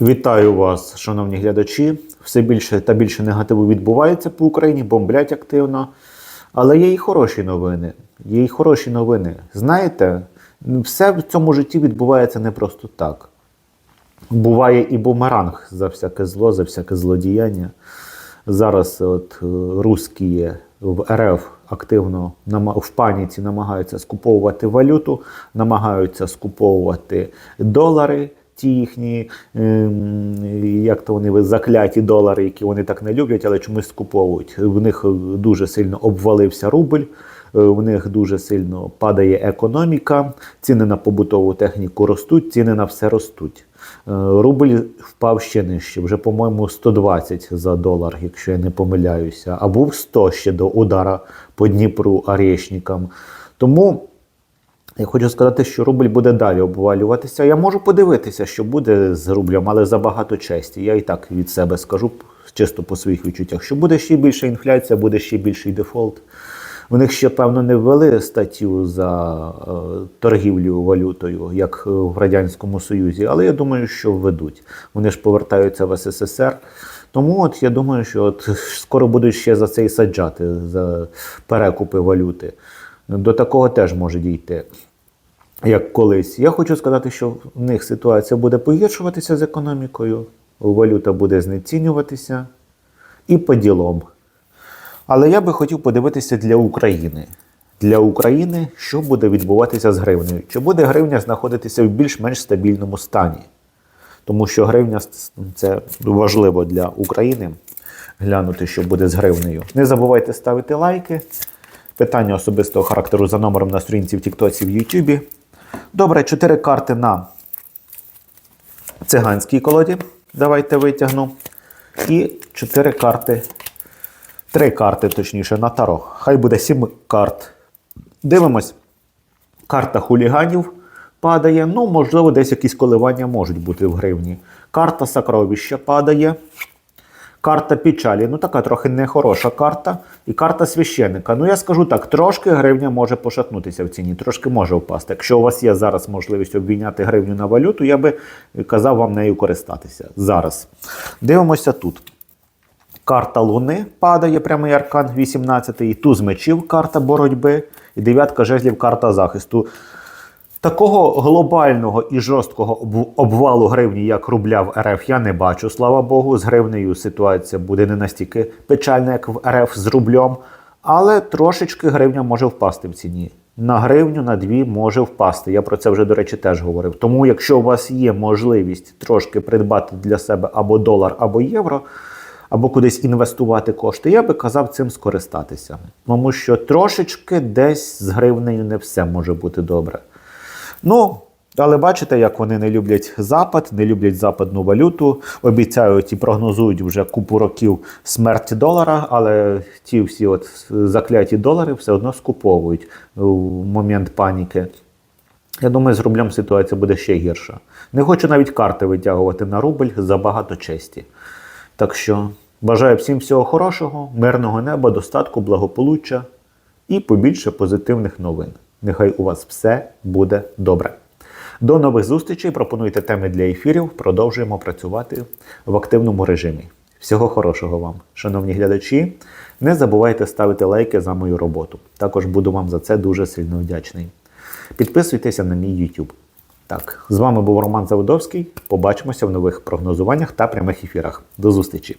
Вітаю вас, шановні глядачі. Все більше та більше негативу відбувається по Україні, бомблять активно. Але є і хороші новини. Є і хороші новини. Знаєте, все в цьому житті відбувається не просто так. Буває і бумеранг за всяке зло, за всяке злодіяння. Зараз от е, русські в РФ активно в паніці намагаються скуповувати валюту, намагаються скуповувати долари, ті їхні, ем, як то вони закляті долари, які вони так не люблять, але чомусь скуповують. В них дуже сильно обвалився рубль. е, В них дуже сильно падає економіка, ціни на побутову техніку ростуть, ціни на все ростуть. Е, Рубль впав ще нижче, вже, по-моєму, 120 за долар, якщо я не помиляюся, а був 100 ще до удара по Дніпру арешникам. Тому я хочу сказати, що рубль буде далі обвалюватися. Я можу подивитися, що буде з рублем, але забагато честі. Я і так від себе скажу чисто по своїх відчуттях, що буде ще більша інфляція, буде ще більший дефолт. В них ще, певно, не ввели статтю за е, торгівлю валютою, як в Радянському Союзі, але я думаю, що введуть. Вони ж повертаються в СССР. Тому от я думаю, що от скоро будуть ще за це і саджати, за перекупи валюти. До такого теж може дійти. Як колись. Я хочу сказати, що в них ситуація буде погіршуватися з економікою, валюта буде знецінюватися і по ділом. Але я би хотів подивитися для України. Для України, що буде відбуватися з гривнею? Чи буде гривня знаходитися в більш-менш стабільному стані? Тому що гривня це важливо для України глянути, що буде з гривнею. Не забувайте ставити лайки. Питання особистого характеру за номером на сторінці в Тіктоці в Ютубі. Добре, чотири карти на циганській колоді. Давайте витягну. І чотири карти. Три карти, точніше, на таро. Хай буде сім карт. Дивимось. Карта хуліганів падає. Ну, можливо, десь якісь коливання можуть бути в гривні. Карта сокровища падає. Карта печалі, ну така трохи нехороша карта. І карта священника. Ну я скажу так, трошки гривня може пошатнутися в ціні, трошки може впасти. Якщо у вас є зараз можливість обміняти гривню на валюту, я би казав вам нею користатися. Зараз. Дивимося тут. Карта Луни падає прямий аркан 18-й, туз мечів карта боротьби, і дев'ятка жезлів карта захисту. Такого глобального і жорсткого обвалу гривні, як рубля в РФ, я не бачу. Слава Богу, з гривнею ситуація буде не настільки печальна, як в РФ з рублем, але трошечки гривня може впасти в ціні. На гривню, на дві може впасти. Я про це вже, до речі, теж говорив. Тому, якщо у вас є можливість трошки придбати для себе або долар, або євро, або кудись інвестувати кошти, я би казав цим скористатися. Тому що трошечки десь з гривнею не все може бути добре. Ну, але бачите, як вони не люблять Запад, не люблять западну валюту, обіцяють і прогнозують вже купу років смерть долара, але ті всі от закляті долари все одно скуповують в момент паніки. Я думаю, з рублем ситуація буде ще гірша. Не хочу навіть карти витягувати на рубль за багато честі. Так що бажаю всім всього хорошого, мирного неба, достатку, благополуччя і побільше позитивних новин. Нехай у вас все буде добре. До нових зустрічей. Пропонуйте теми для ефірів. Продовжуємо працювати в активному режимі. Всього хорошого вам, шановні глядачі. Не забувайте ставити лайки за мою роботу. Також буду вам за це дуже сильно вдячний. Підписуйтеся на мій YouTube. Так, з вами був Роман Заводовський. Побачимося в нових прогнозуваннях та прямих ефірах. До зустрічі!